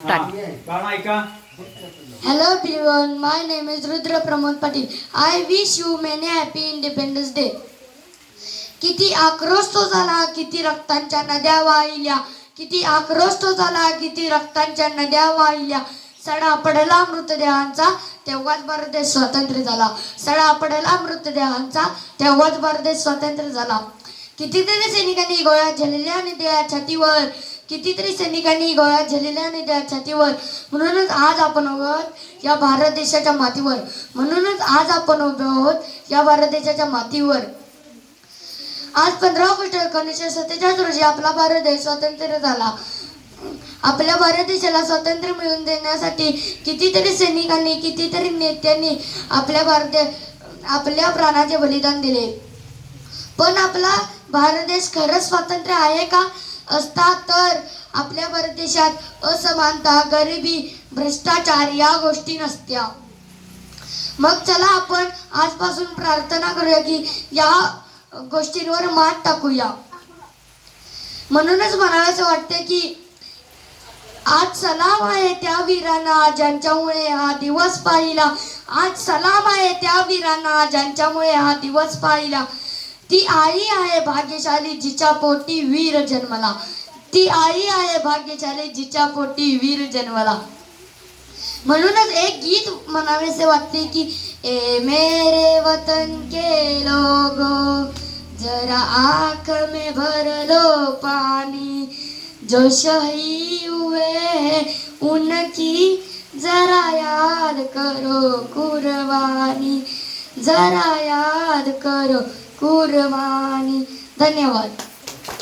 Hello everyone, my name is Rudra Pramod Patil. I wish you many happy Independence Day. किती आक्रोश तो झाला किती रक्तांच्या नद्या वाहिल्या. किती आक्रोश तो झाला किती रक्तांच्या नद्या वाहिल्या. सडा पडला मृतदेहांचा तेव्हाच भारत देश स्वतंत्र झाला. सडा पडला मृतदेहांचा तेव्हाच भारत देश स्वतंत्र झाला. कितीतरी सैनिकांनी गोळ्या झेलल्या आणि त्या छातीवर कितीतरी सैनिकांनी गोळ्या झालेल्या आणि त्या छातीवर. म्हणूनच आज आपण आहोत या भारत देशाच्या मातीवर. म्हणूनच आज आपण उभे आहोत या भारत देशाच्या मातीवर. आज पंधरा ऑगस्ट एकोणीसशे सत्तेचाळीस रोजी आपला भारत देश स्वातंत्र्य झाला. आपल्या भारत देशाला स्वातंत्र्य मिळवून देण्यासाठी कितीतरी सैनिकांनी कितीतरी नेत्यांनी आपल्या भारत आपल्या प्राणाचे बलिदान दिले. पण आपला भारत देश खरंच स्वातंत्र्य आहे का? असता तर आपल्या भारत देशात असमानता गरिबी भ्रष्टाचार या गोष्टी नसत्या. मग चला आपण आजपासून प्रार्थना करूया की या गोष्टींवर मात टाकूया. म्हणूनच मला असं वाटतं की आज सलाम आहे त्या वीरांना ज्यांच्यामुळे हा दिवस पाहिला. आज सलाम आहे त्या वीरांना ज्यांच्यामुळे हा दिवस पाहिला. ती आई आहे भाग्यशाली जिच्या पोटी वीर जन्मला. ती आई आहे भाग्यशाली जिच्या पोटी वीर जन्मला. म्हणूनच एक गीत म्हणावेसे वाटते की ए मेरे वतन के लोगो जरा आंख में भर लो पानी जो शही हुए हैं उनकी जरा याद करो कुर्बानी जरा याद करो कुर्बानी धन्यवाद.